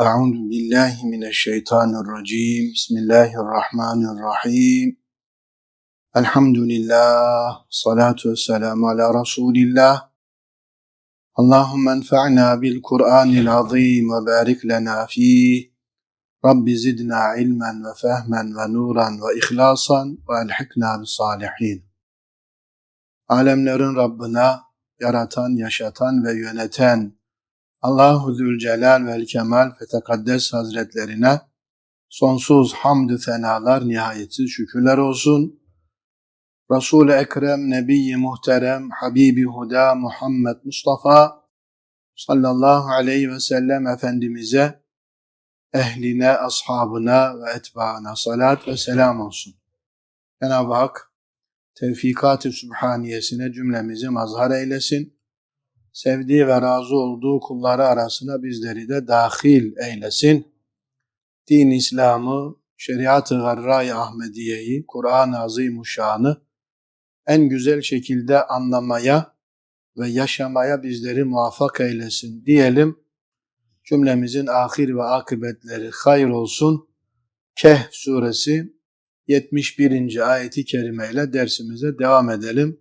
Euzu billahi mineşşeytanirracim. Bismillahirrahmanirrahim. Elhamdülillah. Salatu vesselamu ala Resulillah. Allahümme enfa'na bil Kur'anil azim ve barik lena fih. Rabbi zidna ilmen ve fehmen ve nuran ve ihlasan ve elhikna bis salihin. Alemlerin Rabbına yaratan, yaşatan ve yöneten Allahu Zülcelal vel Kemal ve Tekaddes Hazretlerine sonsuz hamdü senalar, nihayetsiz şükürler olsun. Resul-i Ekrem, Nebi-i Muhterem, Habibi Huda Muhammed Mustafa sallallahu aleyhi ve sellem Efendimiz'e, ehline, ashabına ve etbaına salat ve selam olsun. Cenab-ı Hak tevfikat-ı sübhaniyesine cümlemizi mazhar eylesin. Sevdiği ve razı olduğu kulları arasına bizleri de dahil eylesin. Din İslam'ı, şeriat-ı garra-i Ahmediye'yi, Kur'an-ı Azimuşşan'ı en güzel şekilde anlamaya ve yaşamaya bizleri muvaffak eylesin diyelim. Cümlemizin ahir ve akıbetleri hayır olsun. Kehf suresi 71. ayeti kerimeyle dersimize devam edelim.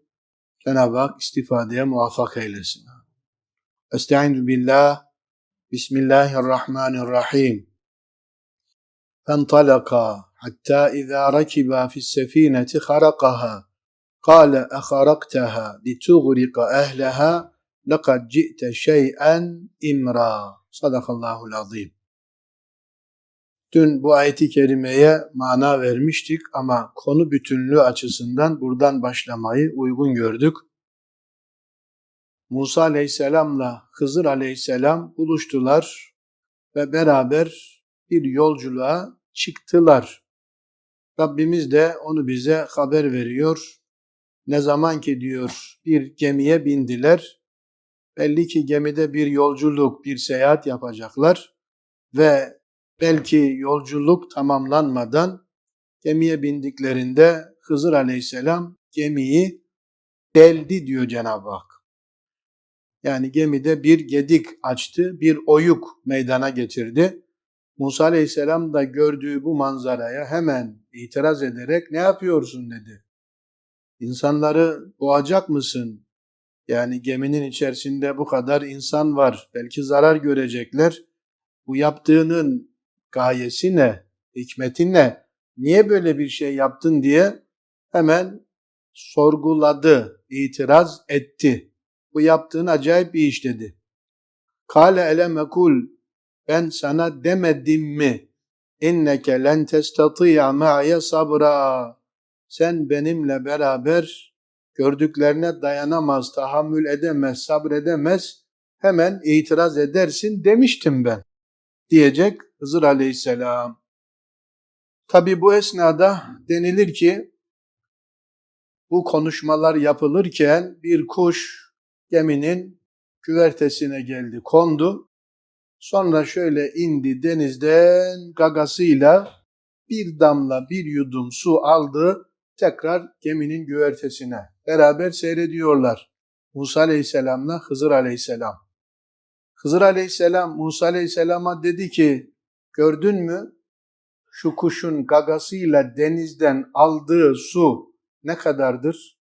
Cenab-ı Hak istifadeye muvaffak eylesin. Estaizu billah. Bismillahirrahmanirrahim. فانطلقا حتى إذا ركبا في السفينة خرقها قال أخرقتها لتغرق أهلها لقد جئت شيئا إمرا صدق الله العظيم Dün bu ayeti kerimeye mana vermiştik ama konu bütünlüğü açısından buradan başlamayı uygun gördük. Musa aleyhisselamla Hızır aleyhisselam buluştular ve beraber bir yolculuğa çıktılar. Rabbimiz de onu bize haber veriyor. Ne zaman ki diyor bir gemiye bindiler. Belli ki gemide bir yolculuk, bir seyahat yapacaklar ve belki yolculuk tamamlanmadan gemiye bindiklerinde Hızır Aleyhisselam gemiyi deldi diyor Cenab-ı Hak. Yani gemide bir gedik açtı, bir oyuk meydana getirdi. Musa Aleyhisselam da gördüğü bu manzaraya hemen itiraz ederek ne yapıyorsun dedi. İnsanları boğacak mısın? Yani geminin içerisinde bu kadar insan var. Belki zarar görecekler. Bu yaptığının gayesi ne? Hikmeti ne? Niye böyle bir şey yaptın diye hemen sorguladı, itiraz etti. Bu yaptığın acayip bir iş dedi. Kale eleme kul ben sana demedim mi? İnneke len testati'a ma'ye sabra. Sen benimle beraber gördüklerine dayanamaz, tahammül edemez, sabredemez, hemen itiraz edersin demiştim ben. Diyecek Hızır Aleyhisselam. Tabi bu esnada denilir ki bu konuşmalar yapılırken bir kuş geminin küvertesine geldi, kondu. Sonra şöyle indi denizden gagasıyla bir damla bir yudum su aldı tekrar geminin güvertesine. Beraber seyrediyorlar. Musa Aleyhisselam'la Hızır Aleyhisselam. Hızır Aleyhisselam Musa Aleyhisselam'a dedi ki gördün mü şu kuşun gagasıyla denizden aldığı su ne kadardır?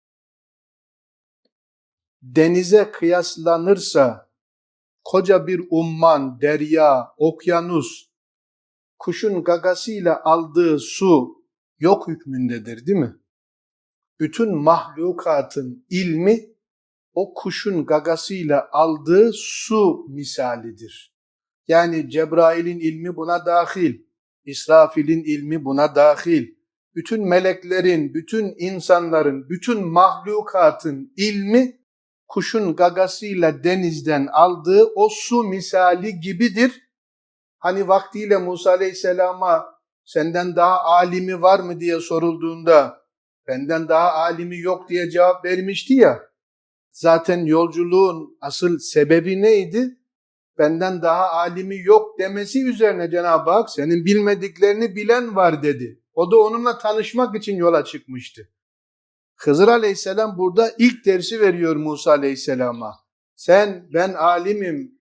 Denize kıyaslanırsa koca bir umman, derya, okyanus kuşun gagasıyla aldığı su yok hükmündedir değil mi? Bütün mahlukatın ilmi o kuşun gagasıyla aldığı su misalidir. Yani Cebrail'in ilmi buna dahil, İsrafil'in ilmi buna dahil, bütün meleklerin, bütün insanların, bütün mahlukatın ilmi kuşun gagasıyla denizden aldığı o su misali gibidir. Hani vaktiyle Musa Aleyhisselam'a senden daha alimi var mı diye sorulduğunda benden daha alimi yok diye cevap vermişti ya. Zaten yolculuğun asıl sebebi neydi? Benden daha alimi yok demesi üzerine Cenab-ı Hak senin bilmediklerini bilen var dedi. O da onunla tanışmak için yola çıkmıştı. Hızır Aleyhisselam burada ilk dersi veriyor Musa Aleyhisselam'a. Sen ben alimim,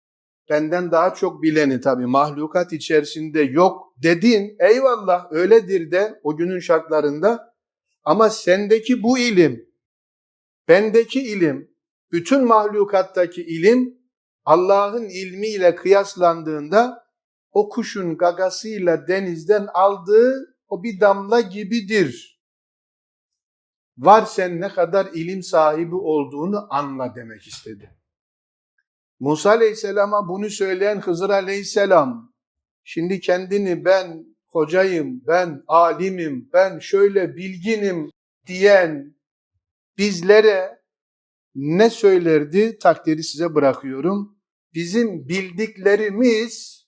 benden daha çok bileni tabii mahlukat içerisinde yok dedin. Eyvallah öyledir de o günün şartlarında. Ama sendeki bu ilim, bendeki ilim, bütün mahlukattaki ilim Allah'ın ilmiyle kıyaslandığında o kuşun gagasıyla denizden aldığı o bir damla gibidir. Var sen ne kadar ilim sahibi olduğunu anla demek istedi. Musa Aleyhisselam'a bunu söyleyen Hızır Aleyhisselam, şimdi kendini ben hocayım, ben alimim, ben şöyle bilginim diyen bizlere ne söylerdi takdiri size bırakıyorum. Bizim bildiklerimiz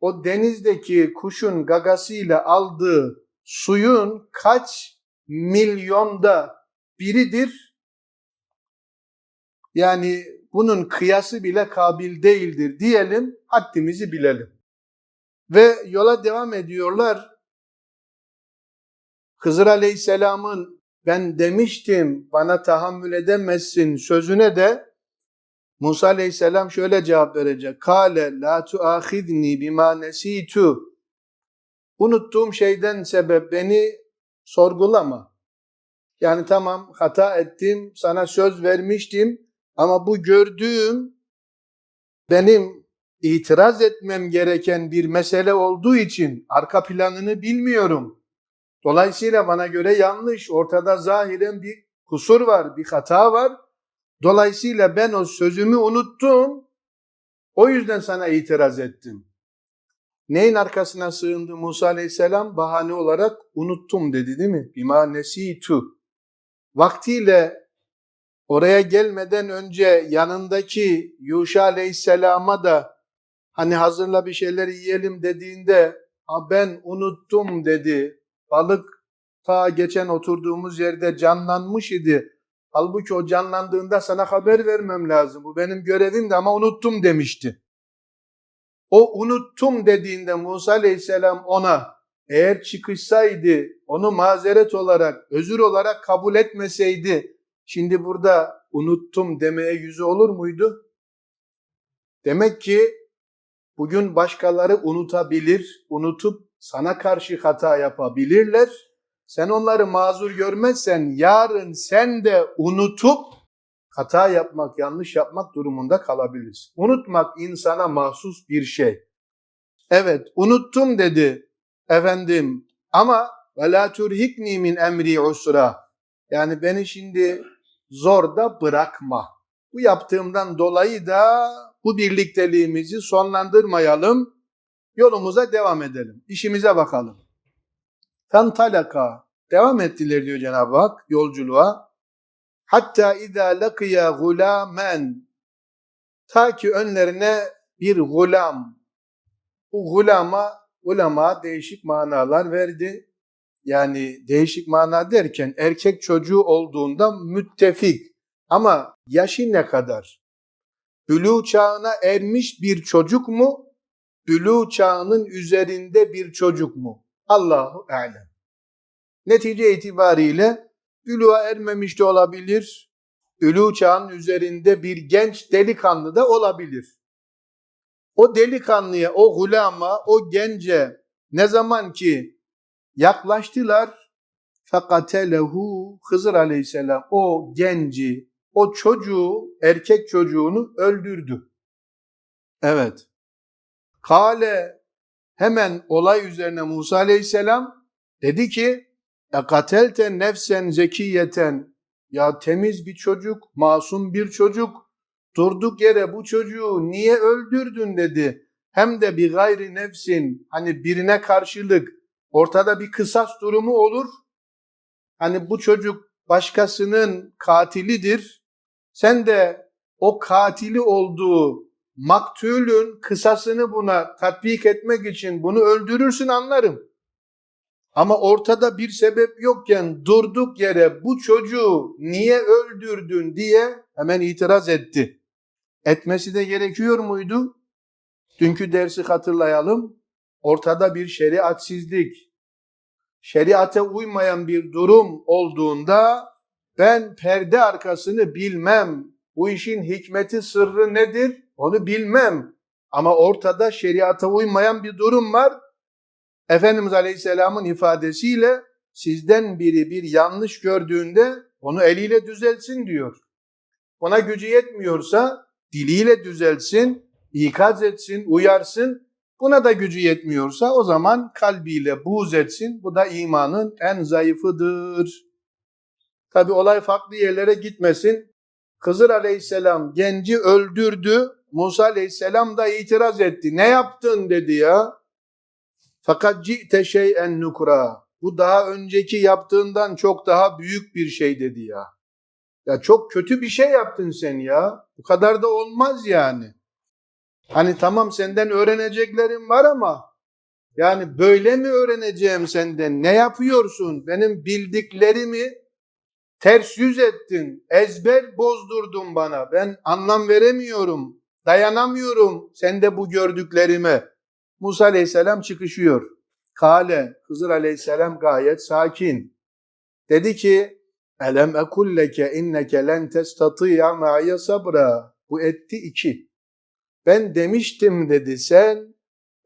o denizdeki kuşun gagasıyla aldığı suyun kaç milyonda biridir? Yani bunun kıyası bile kabil değildir diyelim, haddimizi bilelim. Ve yola devam ediyorlar. Hızır Aleyhisselam'ın ben demiştim bana tahammül edemezsin sözüne de Musa Aleyhisselam şöyle cevap verecek. Kale la tuahidni bima nesitu. Unuttuğum şeyden sebep beni sorgulama. Yani tamam hata ettim, sana söz vermiştim ama bu gördüğüm benim itiraz etmem gereken bir mesele olduğu için arka planını bilmiyorum. Dolayısıyla bana göre yanlış, ortada zahiren bir kusur var, bir hata var. Dolayısıyla ben o sözümü unuttum. O yüzden sana itiraz ettim. Neyin arkasına sığındı Musa Aleyhisselam? Bahane olarak unuttum dedi değil mi? Bima nesitu. Vaktiyle oraya gelmeden önce yanındaki Yuşa Aleyhisselam'a da hani hazırla bir şeyler yiyelim dediğinde ha ben unuttum dedi. Balık ta geçen oturduğumuz yerde canlanmış idi. Halbuki o canlandığında sana haber vermem lazım. Bu benim görevimdi ama unuttum demişti. O unuttum dediğinde Musa Aleyhisselam ona eğer çıkışsaydı onu mazeret olarak, özür olarak kabul etmeseydi şimdi burada unuttum demeye yüzü olur muydu? Demek ki bugün başkaları unutabilir, unutup sana karşı hata yapabilirler. Sen onları mazur görmezsen yarın sen de unutup hata yapmak, yanlış yapmak durumunda kalabilirsin. Unutmak insana mahsus bir şey. Evet, unuttum dedi efendim ama ve la turhikni min emri usra. Yani beni şimdi zorda bırakma. Bu yaptığımdan dolayı da bu birlikteliğimizi sonlandırmayalım. Yolumuza devam edelim. İşimize bakalım. Fantalaka. Devam ettiler diyor Cenab-ı Hak yolculuğa. Hatta izâ lakiya gulâmen. Ta ki önlerine bir gulam. Bu gulama, ulama değişik manalar verdi. Yani değişik mana derken erkek çocuğu olduğunda müttefik. Ama yaşı ne kadar? Bülü çağına ermiş bir çocuk mu? Bülü çağının üzerinde bir çocuk mu? Allahu alem. Netice itibariyle bülüğa ermemiş de olabilir. Ülü çağın üzerinde bir genç delikanlı da olabilir. O delikanlıya, o hulama, o gence ne zaman ki yaklaştılar fakatelehu Hızır aleyhisselam o genci, o çocuğu, erkek çocuğunu öldürdü. Evet. Kale hemen olay üzerine Musa aleyhisselam dedi ki ekatelte nefsen zekiyeten ya temiz bir çocuk, masum bir çocuk durduk yere bu çocuğu niye öldürdün dedi. Hem de bir gayri nefsin hani birine karşılık ortada bir kısas durumu olur. Hani bu çocuk başkasının katilidir. Sen de o katili olduğu maktulün kısasını buna tatbik etmek için bunu öldürürsün anlarım. Ama ortada bir sebep yokken durduk yere bu çocuğu niye öldürdün diye hemen itiraz etti. Etmesi de gerekiyor muydu? Dünkü dersi hatırlayalım. Ortada bir şeriatsizlik, şeriate uymayan bir durum olduğunda ben perde arkasını bilmem, Bu işin hikmeti, sırrı nedir? Onu bilmem. Ama ortada şeriata uymayan bir durum var. Efendimiz Aleyhisselam'ın ifadesiyle sizden biri bir yanlış gördüğünde onu eliyle düzelsin diyor. Ona gücü yetmiyorsa diliyle düzelsin, ikaz etsin, uyarsın. Buna da gücü yetmiyorsa o zaman kalbiyle buğz etsin. Bu da imanın en zayıfıdır. Tabi olay farklı yerlere gitmesin. Hızır Aleyhisselam genci öldürdü. Musa Aleyhisselam da itiraz etti. Ne yaptın dedi ya. Fakat ci'te şey'en nukra. Bu daha önceki yaptığından çok daha büyük bir şey dedi ya. Ya çok kötü bir şey yaptın sen ya. Bu kadar da olmaz yani. Hani tamam senden öğreneceklerim var ama yani böyle mi öğreneceğim senden? Ne yapıyorsun? Benim bildiklerimi ters yüz ettin. Ezber bozdurdun bana. Ben anlam veremiyorum. Dayanamıyorum sende bu gördüklerime. Musa Aleyhisselam çıkışıyor. Kale, Hızır Aleyhisselam gayet sakin. Dedi ki, Elem ekulleke inneke len testati'a ma'ya sabra. Bu etti iki. Ben demiştim dedi sen,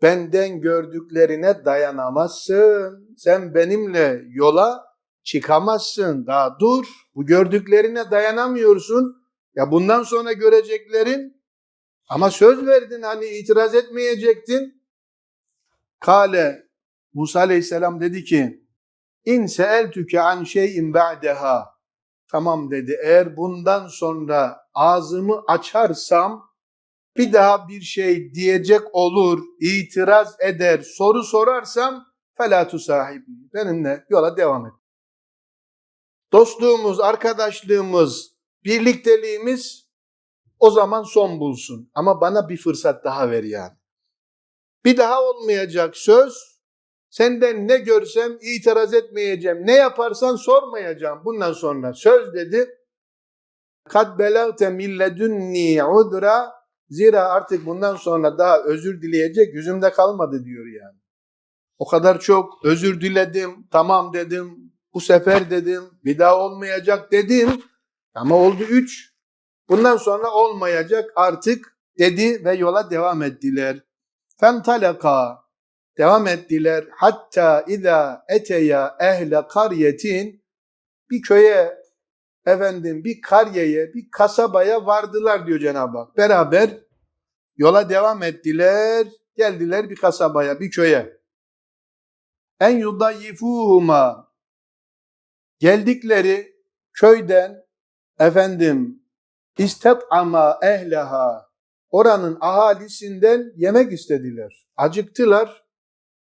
benden gördüklerine dayanamazsın. Sen benimle yola çıkamazsın. Daha dur, bu gördüklerine dayanamıyorsun. Ya bundan sonra göreceklerin ama söz verdin hani itiraz etmeyecektin. Kale Musa Aleyhisselam dedi ki İn seeltüke an şeyin ba'deha Tamam dedi eğer bundan sonra ağzımı açarsam bir daha bir şey diyecek olur, itiraz eder, soru sorarsam felatu sahibi. Benimle yola devam et. Dostluğumuz, arkadaşlığımız, birlikteliğimiz o zaman son bulsun. Ama bana bir fırsat daha ver yani. Bir daha olmayacak söz. Senden ne görsem itiraz etmeyeceğim. Ne yaparsan sormayacağım bundan sonra. Söz dedi. Kad belagte milledunni udra zira artık bundan sonra daha özür dileyecek yüzümde kalmadı diyor yani. O kadar çok özür diledim, tamam dedim, bu sefer dedim, bir daha olmayacak dedim. Ama oldu üç. Bundan sonra olmayacak artık dedi ve yola devam ettiler. Fentalaka devam ettiler. Hatta iza eteya ehle karyetin bir köye efendim bir karyeye, bir kasabaya vardılar diyor Cenab-ı Hak. Beraber yola devam ettiler. Geldiler bir kasabaya, bir köye. En yudayifuhuma geldikleri köyden efendim istet'ama ehleha oranın ahalisinden yemek istediler. Acıktılar.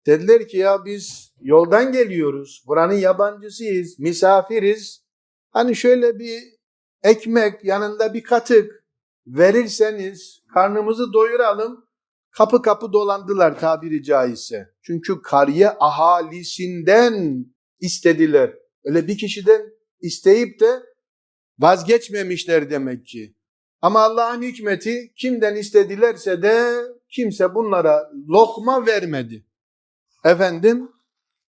Dediler ki ya biz yoldan geliyoruz. Buranın yabancısıyız, misafiriz. Hani şöyle bir ekmek yanında bir katık verirseniz karnımızı doyuralım. Kapı kapı dolandılar tabiri caizse. Çünkü kariye ahalisinden istediler. Öyle bir kişiden isteyip de vazgeçmemişler demek ki. Ama Allah'ın hikmeti kimden istedilerse de kimse bunlara lokma vermedi. Efendim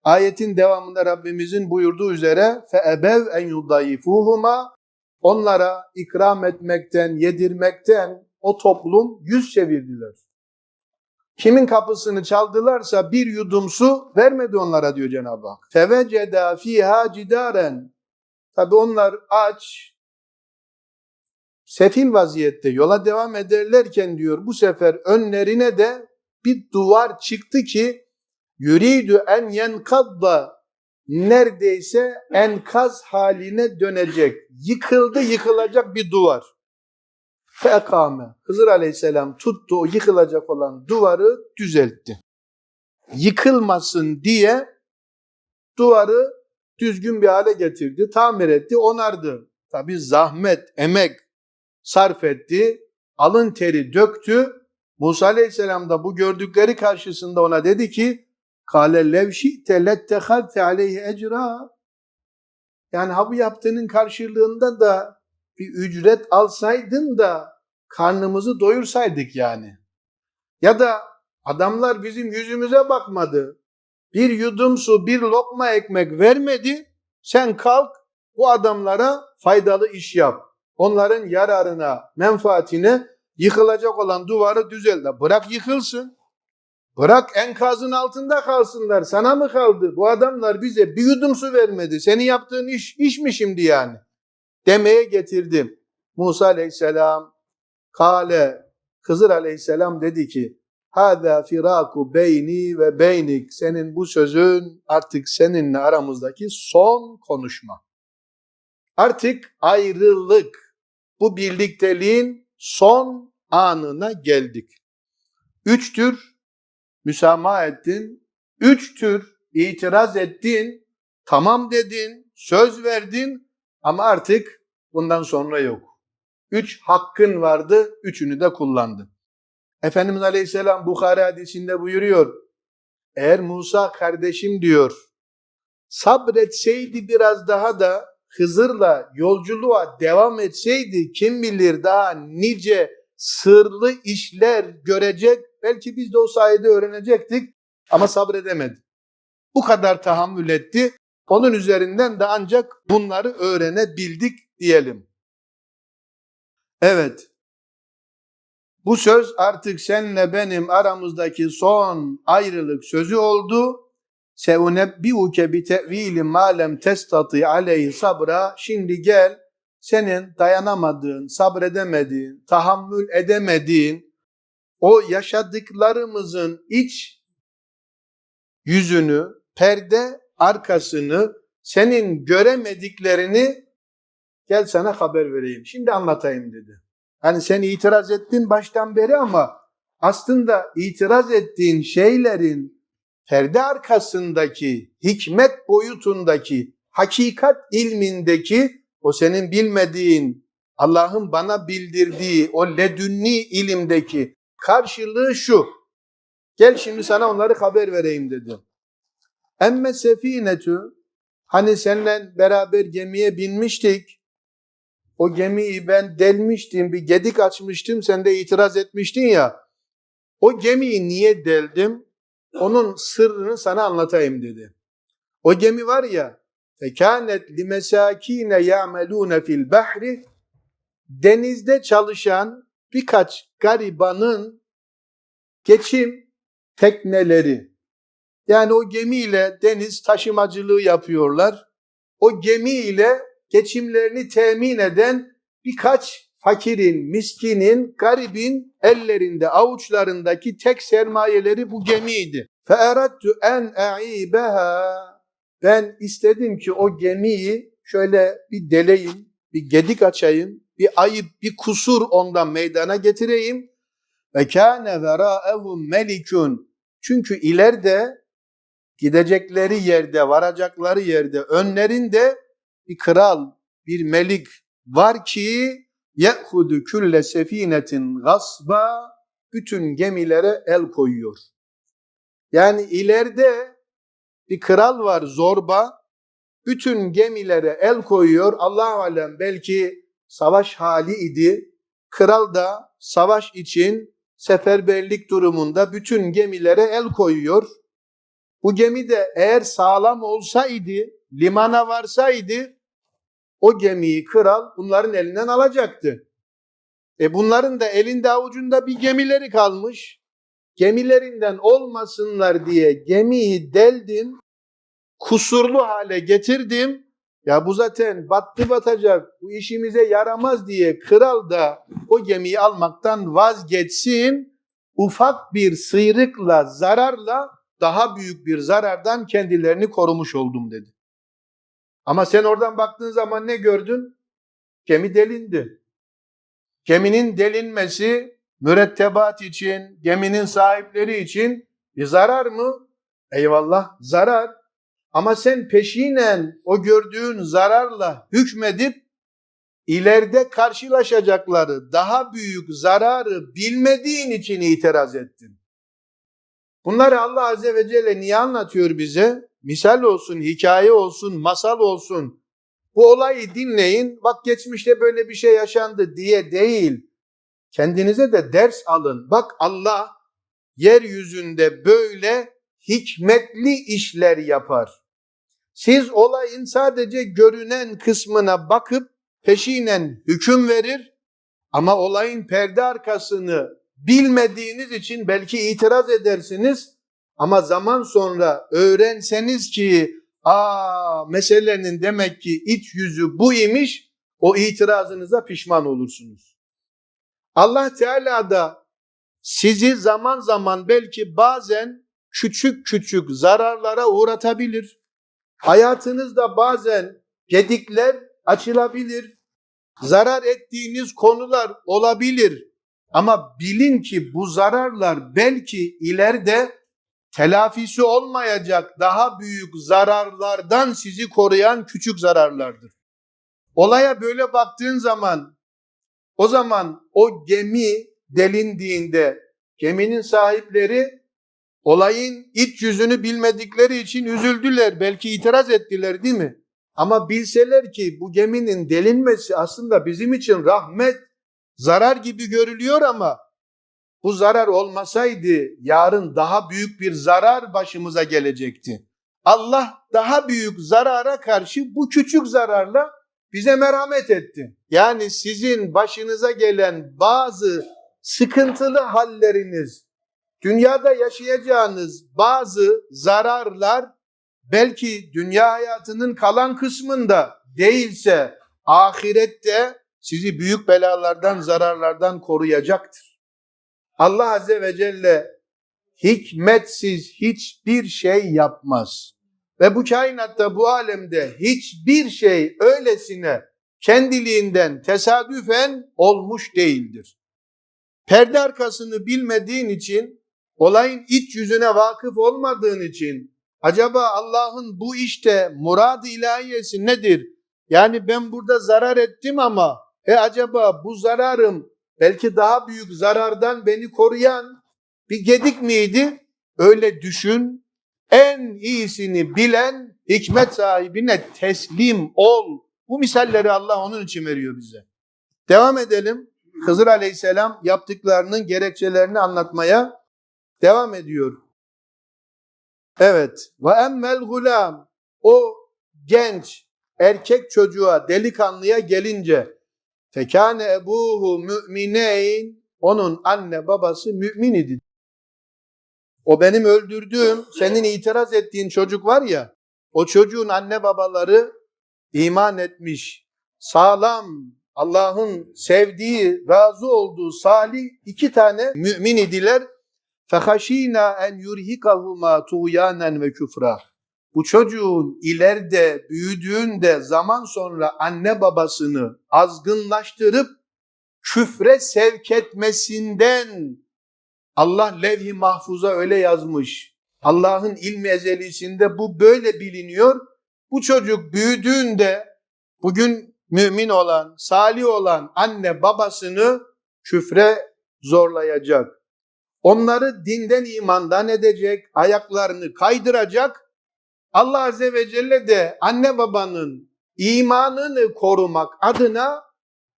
ayetin devamında Rabbimizin buyurduğu üzere feebev en yudayifuhuma onlara ikram etmekten, yedirmekten o toplum yüz çevirdiler. Kimin kapısını çaldılarsa bir yudum su vermedi onlara diyor Cenab-ı Hak. Feveceda fiha cidaren. Tabi onlar aç, sefil vaziyette yola devam ederlerken diyor bu sefer önlerine de bir duvar çıktı ki yuridu en yenkadda neredeyse enkaz haline dönecek. Yıkıldı yıkılacak bir duvar. Fekame. Hızır Aleyhisselam tuttu o yıkılacak olan duvarı düzeltti. Yıkılmasın diye duvarı düzgün bir hale getirdi, tamir etti, onardı. Tabi zahmet, emek sarf etti, alın teri döktü. Musa Aleyhisselam da bu gördükleri karşısında ona dedi ki, Kale levşi'te lettehalte aleyhi ecra. Yani ha bu yaptığının karşılığında da bir ücret alsaydın da karnımızı doyursaydık yani. Ya da adamlar bizim yüzümüze bakmadı. Bir yudum su, bir lokma ekmek vermedi. Sen kalk bu adamlara faydalı iş yap. Onların yararına, menfaatine yıkılacak olan duvarı düzeldi. Bırak yıkılsın. Bırak enkazın altında kalsınlar. Sana mı kaldı? Bu adamlar bize bir yudum su vermedi. Senin yaptığın iş, iş mi şimdi yani? Demeye getirdim. Musa aleyhisselam, Kale, Hızır aleyhisselam dedi ki, Hâzâ firâku beyni ve beynik. Senin bu sözün artık seninle aramızdaki son konuşma. Artık ayrılık, bu birlikteliğin son anına geldik. Üç tür müsamaha ettin, üç tür itiraz ettin, tamam dedin, söz verdin ama artık bundan sonra yok. Üç hakkın vardı, üçünü de kullandın. Efendimiz Aleyhisselam Bukhari hadisinde buyuruyor. Eğer Musa kardeşim diyor, sabretseydi biraz daha da Hızır'la yolculuğa devam etseydi kim bilir daha nice sırlı işler görecek. Belki biz de o sayede öğrenecektik ama sabredemedi. Bu kadar tahammül etti. Onun üzerinden de ancak bunları öğrenebildik diyelim. Evet. Bu söz artık senle benim aramızdaki son ayrılık sözü oldu. Seunebbiuke bi tevili ma lem testati aleyhi sabra. Şimdi gel senin dayanamadığın, sabredemediğin, tahammül edemediğin o yaşadıklarımızın iç yüzünü, perde arkasını, senin göremediklerini gel sana haber vereyim. Şimdi anlatayım dedi. Hani sen itiraz ettin baştan beri ama aslında itiraz ettiğin şeylerin perde arkasındaki, hikmet boyutundaki, hakikat ilmindeki o senin bilmediğin, Allah'ın bana bildirdiği o ledünni ilimdeki karşılığı şu. Gel şimdi sana onları haber vereyim dedi. Emme sefinetü hani seninle beraber gemiye binmiştik. O gemiyi ben delmiştim, bir gedik açmıştım, sen de itiraz etmiştin ya. O gemiyi niye deldim? Onun sırrını sana anlatayım dedi. O gemi var ya, fekanet limesakine ya'melune fil bahri denizde çalışan birkaç garibanın geçim tekneleri. Yani o gemiyle deniz taşımacılığı yapıyorlar. O gemiyle geçimlerini temin eden birkaç fakirin, miskinin, garibin ellerinde, avuçlarındaki tek sermayeleri bu gemiydi. فَاَرَدْتُ en اَعِيبَهَا Ben istedim ki o gemiyi şöyle bir deleyim, bir gedik açayım, bir ayıp, bir kusur ondan meydana getireyim. Ve kâne verâehum melikun. Çünkü ileride gidecekleri yerde, varacakları yerde önlerinde bir kral, bir melik var ki ye'hudu külle sefinetin gasba bütün gemilere el koyuyor. Yani ileride bir kral var zorba bütün gemilere el koyuyor. Allah alem belki savaş hali idi. Kral da savaş için seferberlik durumunda bütün gemilere el koyuyor. Bu gemi de eğer sağlam olsaydı, limana varsaydı o gemiyi kral bunların elinden alacaktı. E bunların da elinde avucunda bir gemileri kalmış. Gemilerinden olmasınlar diye gemiyi deldim, kusurlu hale getirdim. Ya bu zaten battı batacak, bu işimize yaramaz diye kral da o gemiyi almaktan vazgeçsin. Ufak bir sıyrıkla, zararla daha büyük bir zarardan kendilerini korumuş oldum dedi. Ama sen oradan baktığın zaman ne gördün? Gemi delindi. Geminin delinmesi mürettebat için, geminin sahipleri için bir zarar mı? Eyvallah zarar. Ama sen peşinen o gördüğün zararla hükmedip ileride karşılaşacakları daha büyük zararı bilmediğin için itiraz ettin. Bunları Allah Azze ve Celle niye anlatıyor bize? Misal olsun, hikaye olsun, masal olsun. Bu olayı dinleyin, bak geçmişte böyle bir şey yaşandı diye değil. Kendinize de ders alın. Bak Allah yeryüzünde böyle hikmetli işler yapar. Siz olayın sadece görünen kısmına bakıp peşinen hüküm verir ama olayın perde arkasını bilmediğiniz için belki itiraz edersiniz ama zaman sonra öğrenseniz ki aa meselenin demek ki iç yüzü bu imiş o itirazınıza pişman olursunuz. Allah Teala da sizi zaman zaman belki bazen küçük küçük zararlara uğratabilir. Hayatınızda bazen gedikler açılabilir. Zarar ettiğiniz konular olabilir. Ama bilin ki bu zararlar belki ileride telafisi olmayacak daha büyük zararlardan sizi koruyan küçük zararlardır. Olaya böyle baktığın zaman o zaman o gemi delindiğinde geminin sahipleri olayın iç yüzünü bilmedikleri için üzüldüler. Belki itiraz ettiler değil mi? Ama bilseler ki bu geminin delinmesi aslında bizim için rahmet, zarar gibi görülüyor ama bu zarar olmasaydı yarın daha büyük bir zarar başımıza gelecekti. Allah daha büyük zarara karşı bu küçük zararla bize merhamet etti. Yani sizin başınıza gelen bazı sıkıntılı halleriniz, dünyada yaşayacağınız bazı zararlar belki dünya hayatının kalan kısmında değilse ahirette sizi büyük belalardan, zararlardan koruyacaktır. Allah Azze ve Celle hikmetsiz hiçbir şey yapmaz. Ve bu kainatta, bu alemde hiçbir şey öylesine kendiliğinden tesadüfen olmuş değildir. Perde arkasını bilmediğin için, olayın iç yüzüne vakıf olmadığın için, acaba Allah'ın bu işte murad-ı ilahiyesi nedir? Yani ben burada zarar ettim ama, e acaba bu zararım belki daha büyük zarardan beni koruyan bir gedik miydi? Öyle düşün. En iyisini bilen hikmet sahibine teslim ol. Bu misalleri Allah onun için veriyor bize. Devam edelim. Hızır Aleyhisselam yaptıklarının gerekçelerini anlatmaya devam ediyor. Evet. Ve emmel gulam o genç erkek çocuğa delikanlıya gelince fekane ebuhu mümineyn onun anne babası mümin idi. O benim öldürdüğüm, senin itiraz ettiğin çocuk var ya, o çocuğun anne babaları iman etmiş, sağlam, Allah'ın sevdiği, razı olduğu salih iki tane mümin idiler. فَخَش۪ينَا en yurhikahuma tuğyanen ve küfra. Bu çocuğun ileride büyüdüğünde zaman sonra anne babasını azgınlaştırıp küfre sevk etmesinden Allah levh-i mahfuza öyle yazmış. Allah'ın ilmi ezelisinde bu böyle biliniyor. Bu çocuk büyüdüğünde bugün mümin olan, salih olan anne babasını küfre zorlayacak. Onları dinden imandan edecek, ayaklarını kaydıracak. Allah Azze ve Celle de anne babanın imanını korumak adına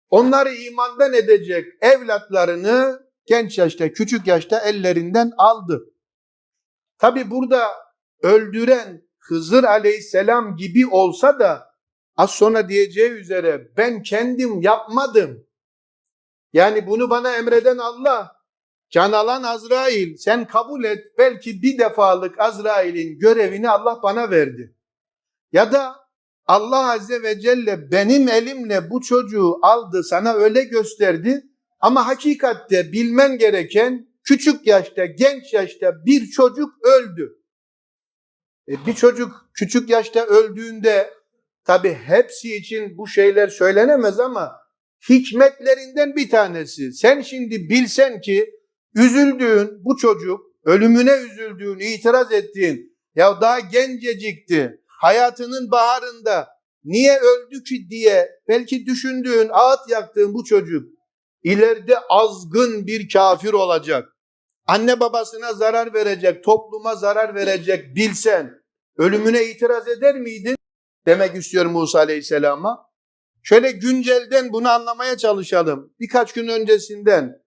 onları imandan edecek evlatlarını genç yaşta, küçük yaşta ellerinden aldı. Tabi burada öldüren Hızır aleyhisselam gibi olsa da az sonra diyeceği üzere ben kendim yapmadım. Yani bunu bana emreden Allah, can alan Azrail sen kabul et belki bir defalık Azrail'in görevini Allah bana verdi. Ya da Allah Azze ve Celle benim elimle bu çocuğu aldı sana öyle gösterdi ama hakikatte bilmen gereken küçük yaşta, genç yaşta bir çocuk öldü. E bir çocuk küçük yaşta öldüğünde tabi hepsi için bu şeyler söylenemez ama hikmetlerinden bir tanesi. Sen şimdi bilsen ki üzüldüğün bu çocuk, ölümüne üzüldüğün, itiraz ettiğin, ya daha gencecikti, hayatının baharında niye öldü ki diye belki düşündüğün, ağıt yaktığın bu çocuk ileride azgın bir kafir olacak. Anne babasına zarar verecek, topluma zarar verecek bilsen ölümüne itiraz eder miydin? Demek istiyorum Musa Aleyhisselam'a. Şöyle güncelden bunu anlamaya çalışalım. Birkaç gün öncesinden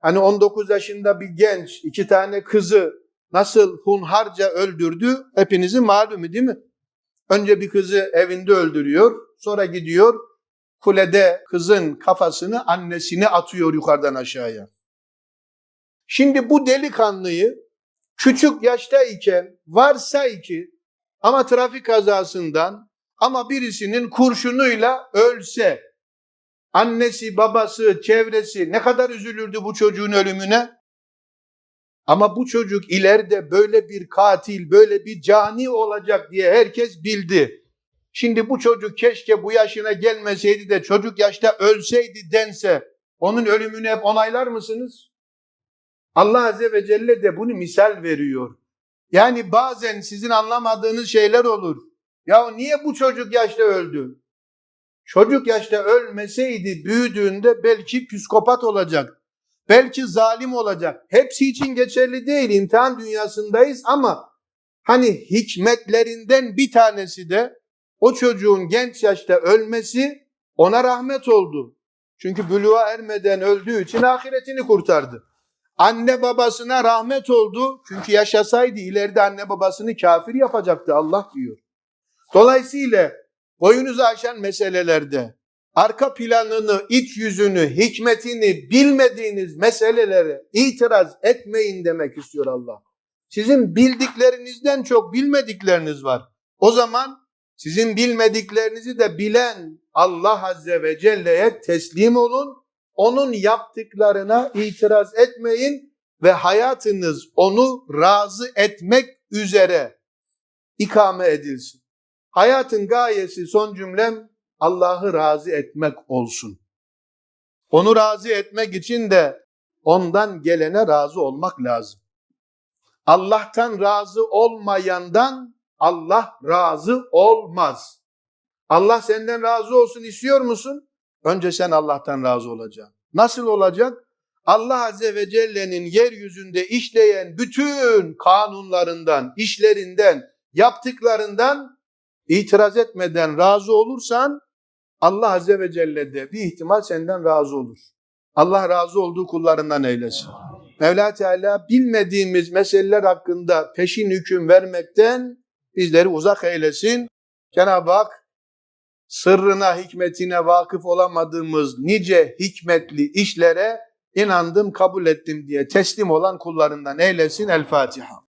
hani 19 yaşında bir genç iki tane kızı nasıl hunharca öldürdü hepinizin malumu değil mi? Önce bir kızı evinde öldürüyor, sonra gidiyor kulede kızın kafasını annesine atıyor yukarıdan aşağıya. Şimdi bu delikanlıyı küçük yaştayken varsa ki ama trafik kazasından ama birisinin kurşunuyla ölse annesi, babası, çevresi ne kadar üzülürdü bu çocuğun ölümüne? Ama bu çocuk ileride böyle bir katil, böyle bir cani olacak diye herkes bildi. Şimdi bu çocuk keşke bu yaşına gelmeseydi de çocuk yaşta ölseydi dense onun ölümünü hep onaylar mısınız? Allah Azze ve Celle de bunu misal veriyor. Yani bazen sizin anlamadığınız şeyler olur. Ya niye bu çocuk yaşta öldü? Çocuk yaşta ölmeseydi büyüdüğünde belki psikopat olacak. Belki zalim olacak. Hepsi için geçerli değil. İmtihan dünyasındayız ama hani hikmetlerinden bir tanesi de o çocuğun genç yaşta ölmesi ona rahmet oldu. Çünkü buluğa ermeden öldüğü için ahiretini kurtardı. Anne babasına rahmet oldu. Çünkü yaşasaydı ileride anne babasını kafir yapacaktı Allah diyor. Dolayısıyla boyunuzu aşan meselelerde arka planını, iç yüzünü, hikmetini bilmediğiniz meselelere itiraz etmeyin demek istiyor Allah. Sizin bildiklerinizden çok bilmedikleriniz var. O zaman sizin bilmediklerinizi de bilen Allah Azze ve Celle'ye teslim olun. Onun yaptıklarına itiraz etmeyin ve hayatınız onu razı etmek üzere ikame edilsin. Hayatın gayesi son cümlem Allah'ı razı etmek olsun. Onu razı etmek için de ondan gelene razı olmak lazım. Allah'tan razı olmayandan Allah razı olmaz. Allah senden razı olsun istiyor musun? Önce sen Allah'tan razı olacaksın. Nasıl olacak? Allah Azze ve Celle'nin yeryüzünde işleyen bütün kanunlarından, işlerinden, yaptıklarından itiraz etmeden razı olursan Allah Azze ve Celle de bir ihtimal senden razı olur. Allah razı olduğu kullarından eylesin. Mevla Teala bilmediğimiz meseleler hakkında peşin hüküm vermekten bizleri uzak eylesin. Cenab-ı Hak sırrına, hikmetine vakıf olamadığımız nice hikmetli işlere inandım, kabul ettim diye teslim olan kullarından eylesin. El Fatiha.